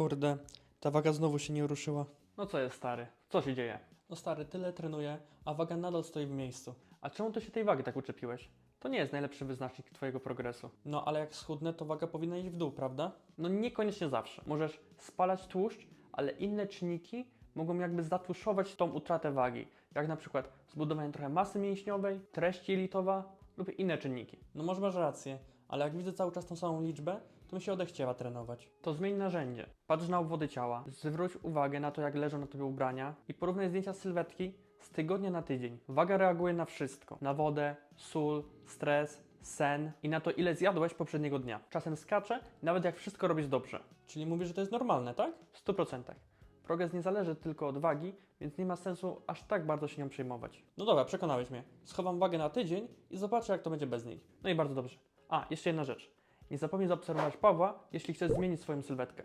Kurde, ta waga znowu się nie ruszyła. No co jest stary? Co się dzieje? No stary, tyle trenuję, a waga nadal stoi w miejscu. A czemu to się tej wagi tak uczepiłeś? To nie jest najlepszy wyznacznik twojego progresu. No ale jak schudnę, to waga powinna iść w dół, prawda? No niekoniecznie zawsze. Możesz spalać tłuszcz, ale inne czynniki mogą jakby zatuszować tą utratę wagi. Jak na przykład zbudowanie trochę masy mięśniowej, treść jelitowa lub inne czynniki. No może masz rację, ale jak widzę cały czas tą samą liczbę, to mi się odechciewa trenować. To zmień narzędzie. Patrz na obwody ciała, zwróć uwagę na to, jak leżą na tobie ubrania i porównaj zdjęcia sylwetki z tygodnia na tydzień. Waga reaguje na wszystko. Na wodę, sól, stres, sen i na to, ile zjadłeś poprzedniego dnia. Czasem skacze, nawet jak wszystko robisz dobrze. Czyli mówisz, że to jest normalne, tak? W 100%. Progres nie zależy tylko od wagi, więc nie ma sensu aż tak bardzo się nią przejmować. No dobra, przekonałeś mnie. Schowam wagę na tydzień i zobaczę, jak to będzie bez niej. No i bardzo dobrze. A, jeszcze jedna rzecz. Nie zapomnij zaobserwować Pawła, jeśli chcesz zmienić swoją sylwetkę.